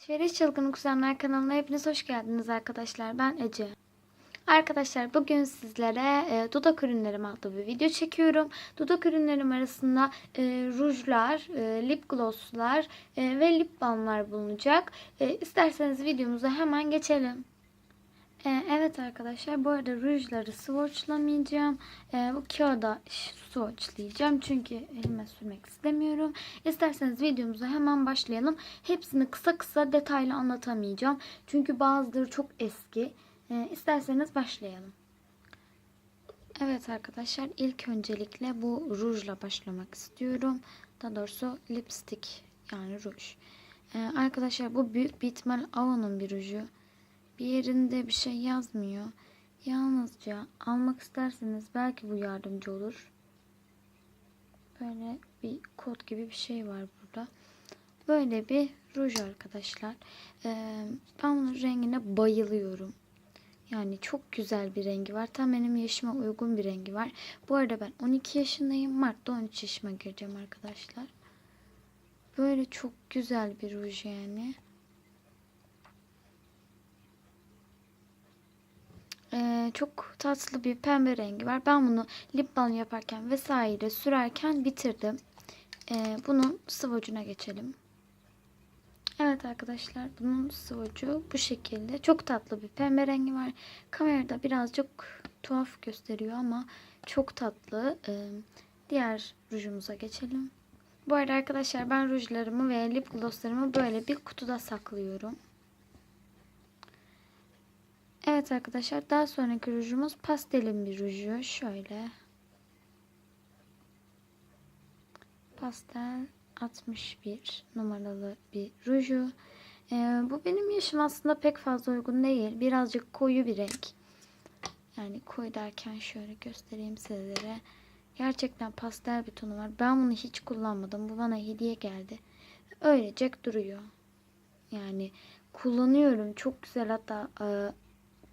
Alışveriş Çılgın Kuzenler kanalına hepiniz hoş geldiniz arkadaşlar. Ben Ece. Arkadaşlar bugün sizlere e, dudak ürünlerim adlı bir video çekiyorum. Dudak ürünlerim arasında e, rujlar, e, lip glosslar e, ve lip balmlar bulunacak. E, isterseniz videomuza hemen geçelim. E, evet arkadaşlar bu arada rujları swatchlamayacağım. E, bu kağıda swatchlayacağım çünkü elime sürmek istemiyorum. İsterseniz videomuza hemen başlayalım. Hepsini kısa kısa detaylı anlatamayacağım. Çünkü bazıları çok eski. E, isterseniz başlayalım. Evet arkadaşlar ilk öncelikle bu rujla başlamak istiyorum. Daha doğrusu lipstick yani ruj. E, arkadaşlar bu büyük bir ihtimal Avon'un bir ruju. Bir yerinde bir şey yazmıyor. Yalnızca almak isterseniz belki bu yardımcı olur. Böyle bir kod gibi bir şey var burada. Böyle bir ruj arkadaşlar. Ee, ben bunun rengine bayılıyorum. Yani çok güzel bir rengi var. Tam benim yaşıma uygun bir rengi var. Bu arada ben 12 yaşındayım. Mart'ta 13 yaşıma gireceğim arkadaşlar. Böyle çok güzel bir ruj yani. Ee, çok tatlı bir pembe rengi var. Ben bunu lip balm yaparken vesaire sürerken bitirdim. Ee, bunun sıvacına geçelim. Evet arkadaşlar bunun sıvacı bu şekilde. Çok tatlı bir pembe rengi var. Kamerada birazcık tuhaf gösteriyor ama çok tatlı. Ee, diğer rujumuza geçelim. Bu arada arkadaşlar ben rujlarımı ve lip glosslarımı böyle bir kutuda saklıyorum. Evet arkadaşlar daha sonraki rujumuz pastelin bir ruju. Şöyle. Pastel 61 numaralı bir ruju. Ee, bu benim yaşım aslında pek fazla uygun değil. Birazcık koyu bir renk. Yani koyu derken şöyle göstereyim sizlere. Gerçekten pastel bir tonu var. Ben bunu hiç kullanmadım. Bu bana hediye geldi. Öylecek duruyor. Yani kullanıyorum. Çok güzel hatta e,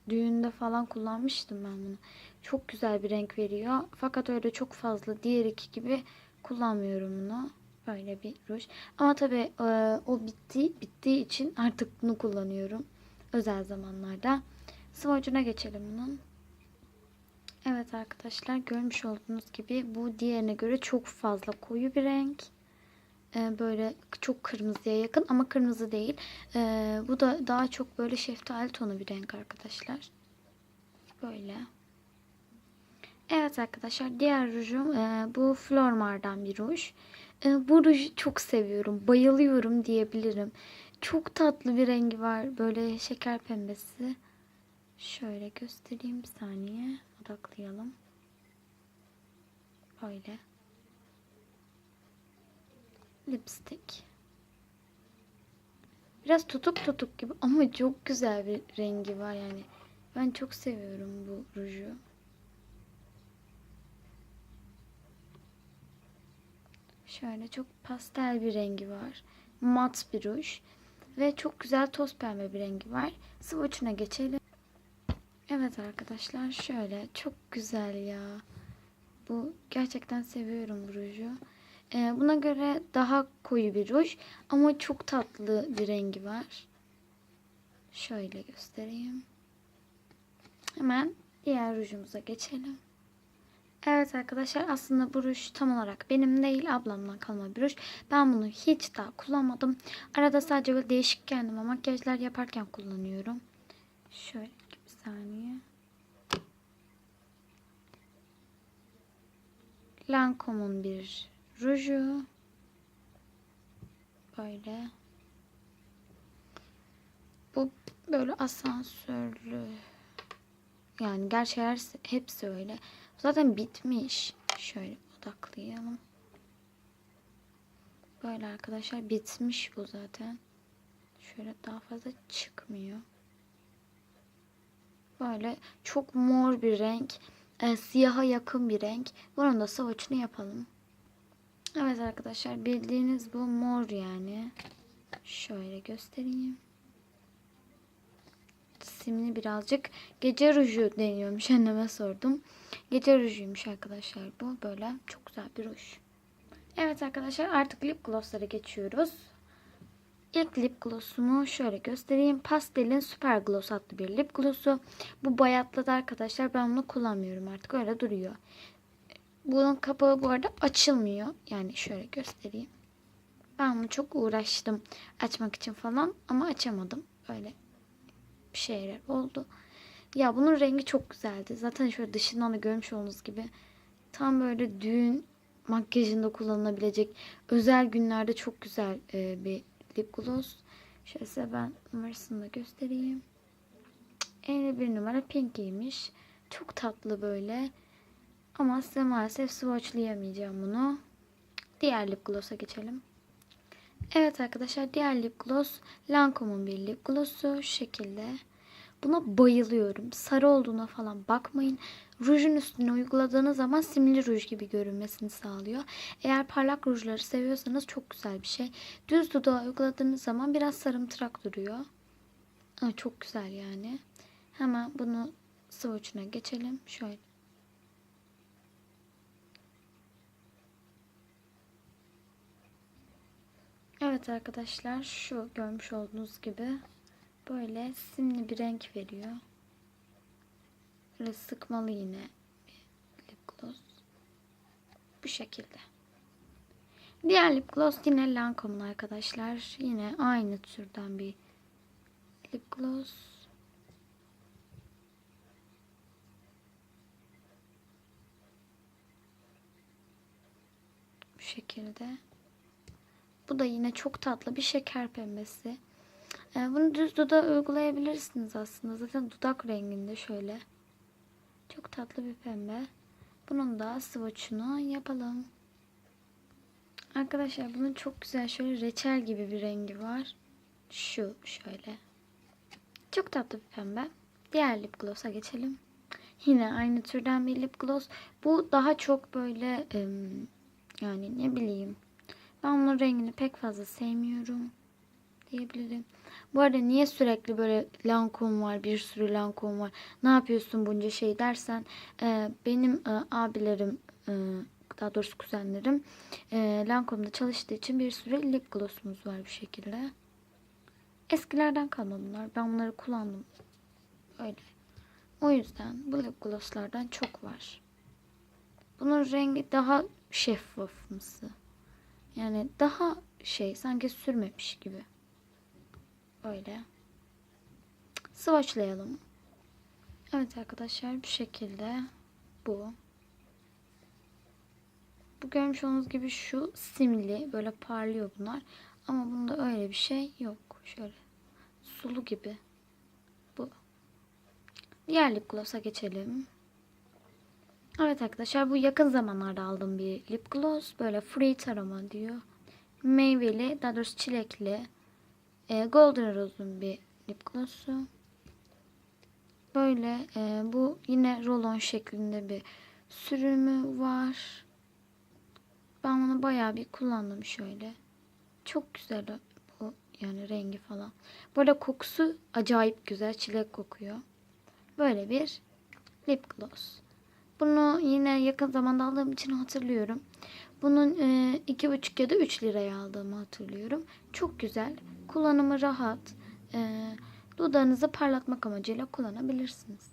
düğünde falan kullanmıştım ben bunu. Çok güzel bir renk veriyor. Fakat öyle çok fazla diğer iki gibi kullanmıyorum bunu. Böyle bir ruj. Ama tabii e, o bitti, bittiği için artık bunu kullanıyorum. Özel zamanlarda. Swatch'una geçelim bunun. Evet arkadaşlar görmüş olduğunuz gibi bu diğerine göre çok fazla koyu bir renk. E, böyle çok kırmızıya yakın ama kırmızı değil. E, bu da daha çok böyle şeftali tonu bir renk arkadaşlar. Böyle. Evet arkadaşlar diğer rujum e, bu Flormar'dan bir ruj. E, bu ruju çok seviyorum. Bayılıyorum diyebilirim. Çok tatlı bir rengi var. Böyle şeker pembesi. Şöyle göstereyim bir saniye. Odaklayalım. Böyle lipstick. Biraz tutuk tutuk gibi ama çok güzel bir rengi var yani. Ben çok seviyorum bu ruju. Şöyle çok pastel bir rengi var. Mat bir ruj. Ve çok güzel toz pembe bir rengi var. Swatch'una geçelim. Evet arkadaşlar şöyle çok güzel ya. Bu gerçekten seviyorum bu ruju. Ee, buna göre daha koyu bir ruj ama çok tatlı bir rengi var. Şöyle göstereyim. Hemen diğer rujumuza geçelim. Evet arkadaşlar aslında bu ruj tam olarak benim değil ablamdan kalma bir ruj. Ben bunu hiç daha kullanmadım. Arada sadece böyle değişik kendime makyajlar yaparken kullanıyorum. Şöyle bir saniye. Lancome'un bir ruju. Böyle. Bu böyle asansörlü. Yani gerçi her, hepsi öyle. Zaten bitmiş. Şöyle odaklayalım. Böyle arkadaşlar bitmiş bu zaten. Şöyle daha fazla çıkmıyor. Böyle çok mor bir renk. E, siyaha yakın bir renk. Bunun da swatch'ını yapalım. Evet arkadaşlar bildiğiniz bu mor yani. Şöyle göstereyim. Simli birazcık gece ruju deniyormuş anneme sordum. Gece rujuymuş arkadaşlar bu. Böyle çok güzel bir ruj. Evet arkadaşlar artık lip glosslara geçiyoruz. İlk lip gloss'umu şöyle göstereyim. Pastel'in Super Gloss adlı bir lip gloss'u. Bu bayatladı arkadaşlar. Ben bunu kullanmıyorum artık. Öyle duruyor. Bunun kapağı bu arada açılmıyor. Yani şöyle göstereyim. Ben bunu çok uğraştım açmak için falan ama açamadım. Öyle bir şeyler oldu. Ya bunun rengi çok güzeldi. Zaten şöyle dışından da görmüş olduğunuz gibi tam böyle düğün makyajında kullanılabilecek özel günlerde çok güzel e, bir lip gloss. Şöyle size ben numarasını da göstereyim. 51 numara pinkiymiş. Çok tatlı böyle. Ama size maalesef swatchlayamayacağım bunu. Diğer lip gloss'a geçelim. Evet arkadaşlar diğer lip gloss Lancome'un bir lip gloss'u şu şekilde. Buna bayılıyorum. Sarı olduğuna falan bakmayın. Rujun üstüne uyguladığınız zaman simli ruj gibi görünmesini sağlıyor. Eğer parlak rujları seviyorsanız çok güzel bir şey. Düz dudağa uyguladığınız zaman biraz sarımtırak duruyor. Ama çok güzel yani. Hemen bunu swatch'una geçelim. Şöyle. Evet arkadaşlar şu görmüş olduğunuz gibi böyle simli bir renk veriyor. Böyle sıkmalı yine lip gloss. Bu şekilde. Diğer lip gloss yine Lancome'un arkadaşlar. Yine aynı türden bir lip gloss. Bu şekilde. Bu da yine çok tatlı bir şeker pembesi. Ee, bunu düz dudağa uygulayabilirsiniz aslında. Zaten dudak renginde şöyle. Çok tatlı bir pembe. Bunun da swatch'unu yapalım. Arkadaşlar bunun çok güzel şöyle reçel gibi bir rengi var. Şu şöyle. Çok tatlı bir pembe. Diğer lip gloss'a geçelim. Yine aynı türden bir lip gloss. Bu daha çok böyle yani ne bileyim ben bunun rengini pek fazla sevmiyorum diyebilirim. Bu arada niye sürekli böyle Lancome var, bir sürü Lancome var. Ne yapıyorsun bunca şey dersen e, benim e, abilerim e, daha doğrusu kuzenlerim e, Lancome'da çalıştığı için bir sürü lip glossumuz var bu şekilde. Eskilerden kalma bunlar. Ben bunları kullandım. Öyle. O yüzden bu lip glosslardan çok var. Bunun rengi daha şeffafımsı. Yani daha şey sanki sürmemiş gibi. Böyle. Swatchlayalım. Evet arkadaşlar bu şekilde bu. Bu görmüş olduğunuz gibi şu simli böyle parlıyor bunlar. Ama bunda öyle bir şey yok. Şöyle sulu gibi. Bu. Diğer lip geçelim. Evet arkadaşlar bu yakın zamanlarda aldığım bir lip gloss. Böyle fruit aroma diyor. Meyveli, daha doğrusu çilekli. E, Golden Rose'un bir lip gloss'u. Böyle e, bu yine rolon şeklinde bir sürümü var. Ben bunu bayağı bir kullandım şöyle. Çok güzel bu yani rengi falan. Böyle kokusu acayip güzel. Çilek kokuyor. Böyle bir lip gloss. Bunu yine yakın zamanda aldığım için hatırlıyorum. Bunun e, iki buçuk ya da 3 liraya aldığımı hatırlıyorum. Çok güzel. Kullanımı rahat. E, dudağınızı parlatmak amacıyla kullanabilirsiniz.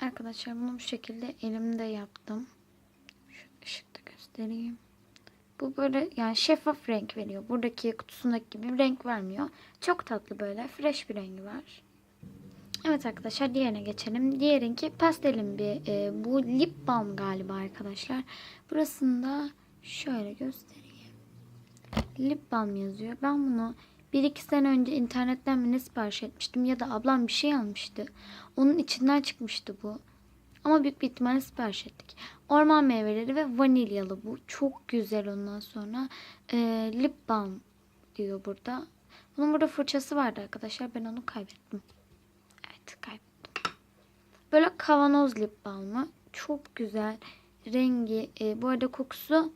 Arkadaşlar bunu bu şekilde elimde yaptım. Şu ışıkta göstereyim. Bu böyle yani şeffaf renk veriyor. Buradaki kutusundaki gibi renk vermiyor. Çok tatlı böyle fresh bir rengi var. Evet arkadaşlar diğerine geçelim. Diğerinki pastelin bir e, bu lip balm galiba arkadaşlar. Burasında şöyle göstereyim. Lip balm yazıyor. Ben bunu bir iki sene önce internetten mi ne sipariş etmiştim ya da ablam bir şey almıştı. Onun içinden çıkmıştı bu. Ama büyük bir ihtimalle sipariş ettik. Orman meyveleri ve vanilyalı bu. Çok güzel ondan sonra. E, lip balm diyor burada. Bunun burada fırçası vardı arkadaşlar. Ben onu kaybettim. Evet kaybettim. Böyle kavanoz lip balmı. Çok güzel. Rengi. E, bu arada kokusu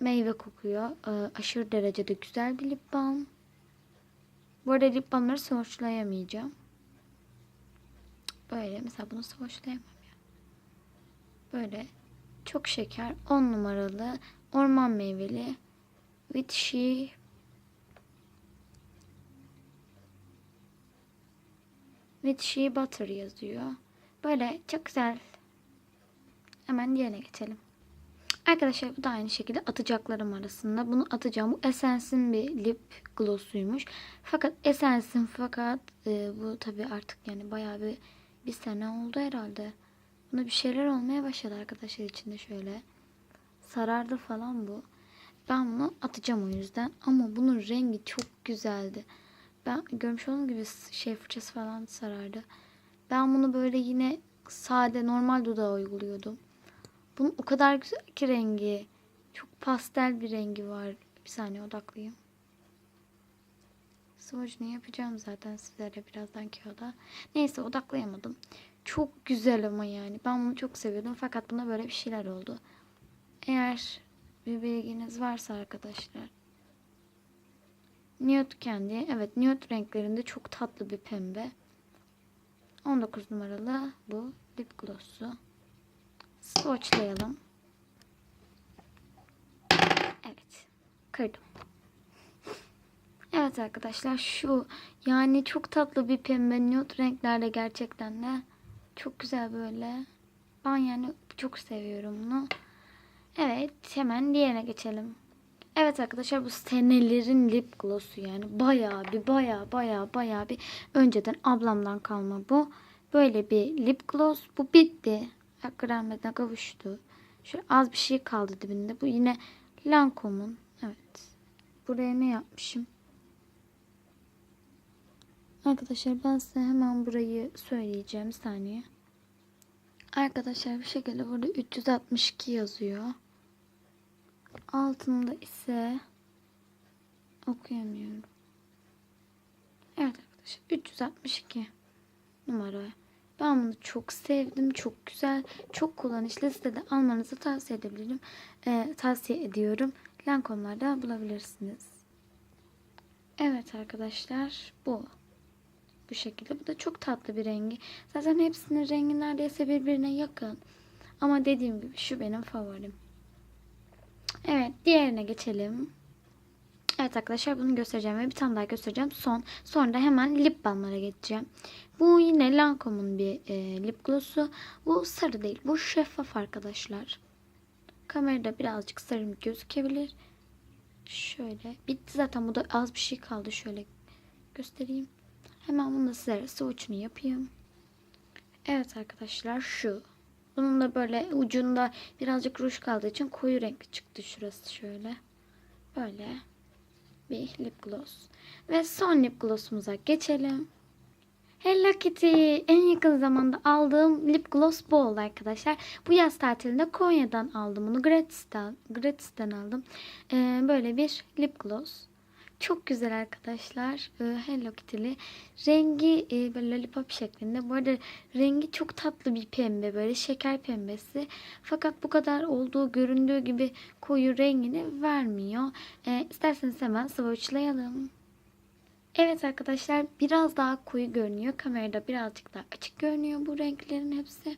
meyve kokuyor. E, aşırı derecede güzel bir lip balm. Bu arada lip balmları swatchlayamayacağım. Böyle mesela bunu swatchlayamam ya. Böyle çok şeker 10 numaralı orman meyveli with she With shea butter yazıyor. Böyle çok güzel. Hemen diğerine geçelim. Arkadaşlar bu da aynı şekilde atacaklarım arasında. Bunu atacağım. Bu Essence'in bir lip glossuymuş. Fakat Essence'in fakat e, bu tabi artık yani bayağı bir bir sene oldu herhalde. Buna bir şeyler olmaya başladı arkadaşlar içinde şöyle. Sarardı falan bu. Ben bunu atacağım o yüzden. Ama bunun rengi çok güzeldi. Ben görmüş olduğunuz gibi şey fırçası falan sarardı. Ben bunu böyle yine sade normal dudağa uyguluyordum. Bunun o kadar güzel ki rengi. Çok pastel bir rengi var. Bir saniye odaklayayım. Swatch'ını yapacağım zaten sizlere birazdan kağıda. Neyse odaklayamadım. Çok güzel ama yani. Ben bunu çok seviyordum fakat buna böyle bir şeyler oldu. Eğer bir bilginiz varsa arkadaşlar. Nude Candy. Evet nude renklerinde çok tatlı bir pembe. 19 numaralı bu lip gloss'u. Swatchlayalım. Evet. Kırdım. Evet arkadaşlar şu yani çok tatlı bir pembe nude renklerde gerçekten de çok güzel böyle. Ben yani çok seviyorum bunu. Evet hemen diğerine geçelim. Evet arkadaşlar bu senelerin lip gloss'u yani bayağı bir bayağı bayağı bayağı bir önceden ablamdan kalma bu. Böyle bir lip gloss. Bu bitti. Akranmeden kavuştu. Şöyle az bir şey kaldı dibinde. Bu yine Lancome'un. Evet. Buraya ne yapmışım? Arkadaşlar ben size hemen burayı söyleyeceğim. Saniye. Arkadaşlar bir şekilde burada 362 yazıyor. Altında ise okuyamıyorum. Evet arkadaşlar 362 numara. Ben bunu çok sevdim. Çok güzel. Çok kullanışlı. Size de almanızı tavsiye edebilirim. Ee, tavsiye ediyorum. Lancome'larda bulabilirsiniz. Evet arkadaşlar bu. Bu şekilde. Bu da çok tatlı bir rengi. Zaten hepsinin rengi neredeyse birbirine yakın. Ama dediğim gibi şu benim favorim. Evet diğerine geçelim. Evet arkadaşlar bunu göstereceğim ve bir tane daha göstereceğim. Son. Sonra da hemen lip balmlara geçeceğim. Bu yine Lancome'un bir e, lip gloss'u. Bu sarı değil. Bu şeffaf arkadaşlar. Kamerada birazcık sarı gözükebilir. Şöyle. Bitti zaten. Bu da az bir şey kaldı. Şöyle göstereyim. Hemen bunu da size swatch'ını yapayım. Evet arkadaşlar şu. Bunun da böyle ucunda birazcık ruj kaldığı için koyu renkli çıktı şurası şöyle. Böyle bir lip gloss. Ve son lip gloss'umuza geçelim. Hello Kitty. En yakın zamanda aldığım lip gloss bu oldu arkadaşlar. Bu yaz tatilinde Konya'dan aldım bunu. Gratis'ten, Gratis'ten aldım. Ee, böyle bir lip gloss. Çok güzel arkadaşlar. Ee, Hello Kitty'li. Rengi e, böyle lollipop şeklinde. Bu arada rengi çok tatlı bir pembe. Böyle şeker pembesi. Fakat bu kadar olduğu göründüğü gibi koyu rengini vermiyor. Ee, isterseniz hemen swatchlayalım. Evet arkadaşlar biraz daha koyu görünüyor. Kamerada birazcık daha açık görünüyor bu renklerin hepsi.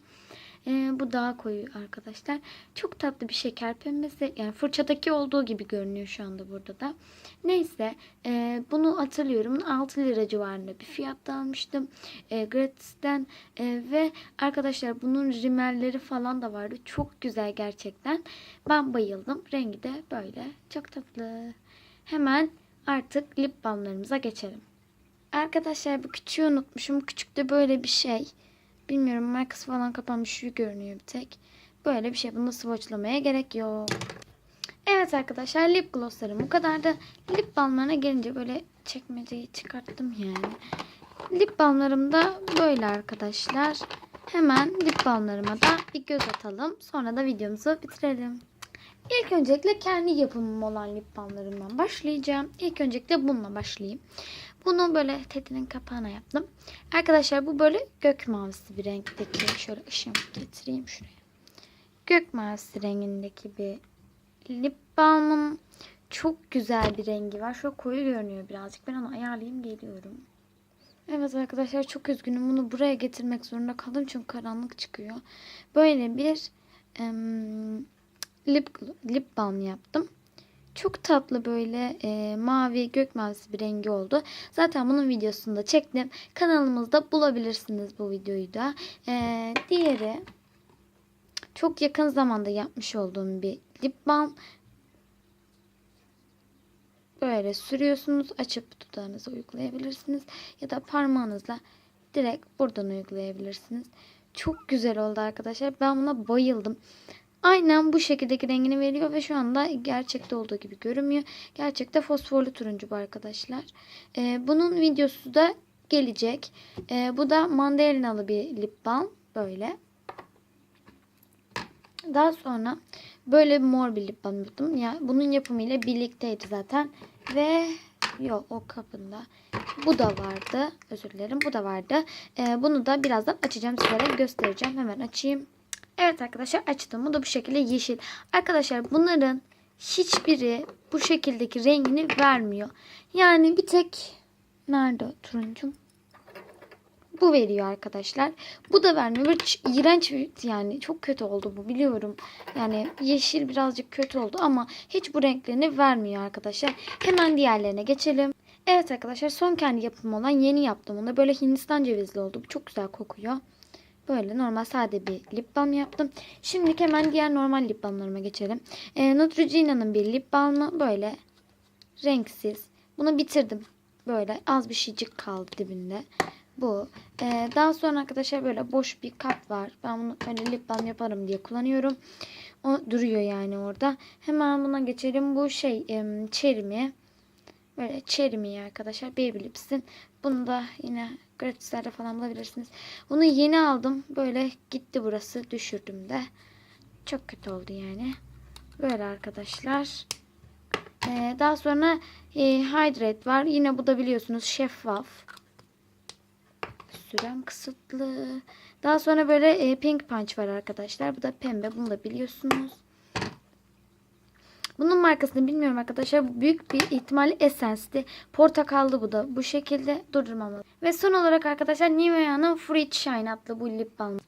Ee, bu daha koyu arkadaşlar. Çok tatlı bir şeker pembesi. Yani fırçadaki olduğu gibi görünüyor şu anda burada da. Neyse e, bunu hatırlıyorum. 6 lira civarında bir fiyatta almıştım. E, Gratis'ten e, ve arkadaşlar bunun rimelleri falan da vardı. Çok güzel gerçekten. Ben bayıldım. Rengi de böyle. Çok tatlı. Hemen artık lip balmlarımıza geçelim. Arkadaşlar bu küçüğü unutmuşum. Küçükte böyle bir şey. Bilmiyorum markası falan kapanmış şu görünüyor bir tek. Böyle bir şey. Bunu swatchlamaya gerek yok. Evet arkadaşlar lip glosslarım bu kadar da lip balmlarına gelince böyle çekmeceyi çıkarttım yani. Lip balmlarım da böyle arkadaşlar. Hemen lip balmlarıma da bir göz atalım. Sonra da videomuzu bitirelim. İlk öncelikle kendi yapımım olan lip balmlarımdan başlayacağım. İlk öncelikle bununla başlayayım. Bunu böyle tetinin kapağına yaptım. Arkadaşlar bu böyle gök mavisi bir renkteki. Şöyle ışığımı getireyim şuraya. Gök mavisi rengindeki bir lip balmım. Çok güzel bir rengi var. Şöyle koyu görünüyor birazcık. Ben onu ayarlayayım geliyorum. Evet arkadaşlar çok üzgünüm. Bunu buraya getirmek zorunda kaldım. Çünkü karanlık çıkıyor. Böyle bir em, lip, lip balm yaptım. Çok tatlı böyle e, mavi gök mavisi bir rengi oldu. Zaten bunun videosunu da çektim. Kanalımızda bulabilirsiniz bu videoyu da. E, diğeri çok yakın zamanda yapmış olduğum bir lip balm. Böyle sürüyorsunuz. Açıp dudağınıza uygulayabilirsiniz. Ya da parmağınızla direkt buradan uygulayabilirsiniz. Çok güzel oldu arkadaşlar. Ben buna bayıldım. Aynen bu şekildeki rengini veriyor ve şu anda gerçekte olduğu gibi görünmüyor. Gerçekte fosforlu turuncu bu arkadaşlar. Ee, bunun videosu da gelecek. Ee, bu da mandalinalı bir lip balm. Böyle. Daha sonra böyle mor bir lip balm yaptım. Ya bunun yapımıyla birlikteydi zaten. Ve yok o kapında. Bu da vardı. Özür dilerim. Bu da vardı. Ee, bunu da birazdan açacağım sizlere göstereceğim. Hemen açayım. Evet arkadaşlar açtım. Bu da bu şekilde yeşil. Arkadaşlar bunların hiçbiri bu şekildeki rengini vermiyor. Yani bir tek nerede turuncum? Bu veriyor arkadaşlar. Bu da vermiyor. Böyle iğrenç yani çok kötü oldu bu biliyorum. Yani yeşil birazcık kötü oldu ama hiç bu renklerini vermiyor arkadaşlar. Hemen diğerlerine geçelim. Evet arkadaşlar son kendi yapımı olan yeni yaptım. Onda böyle Hindistan cevizli oldu. Bu çok güzel kokuyor. Böyle normal sade bir lip balm yaptım. Şimdi hemen diğer normal lip balmlarıma geçelim. Ee, Neutrogena'nın bir lip balmı böyle renksiz. Bunu bitirdim. Böyle az bir şeycik kaldı dibinde. Bu. Ee, daha sonra arkadaşlar böyle boş bir kap var. Ben bunu böyle lip balm yaparım diye kullanıyorum. O duruyor yani orada. Hemen buna geçelim. Bu şey em, Cherry Böyle Cherry arkadaşlar. Baby Lips'in. Bunu da yine gratislerde falan bulabilirsiniz. Bunu yeni aldım. Böyle gitti burası. Düşürdüm de. Çok kötü oldu yani. Böyle arkadaşlar. Ee, daha sonra e, Hydrate var. Yine bu da biliyorsunuz şeffaf. Sürem kısıtlı. Daha sonra böyle e, Pink Punch var arkadaşlar. Bu da pembe. Bunu da biliyorsunuz. Bunun markasını bilmiyorum arkadaşlar. Büyük bir ihtimalle Essence'di. Portakallı bu da. Bu şekilde durdurmamalı. Ve son olarak arkadaşlar Nivea'nın Fruit Shine adlı bu lip balm.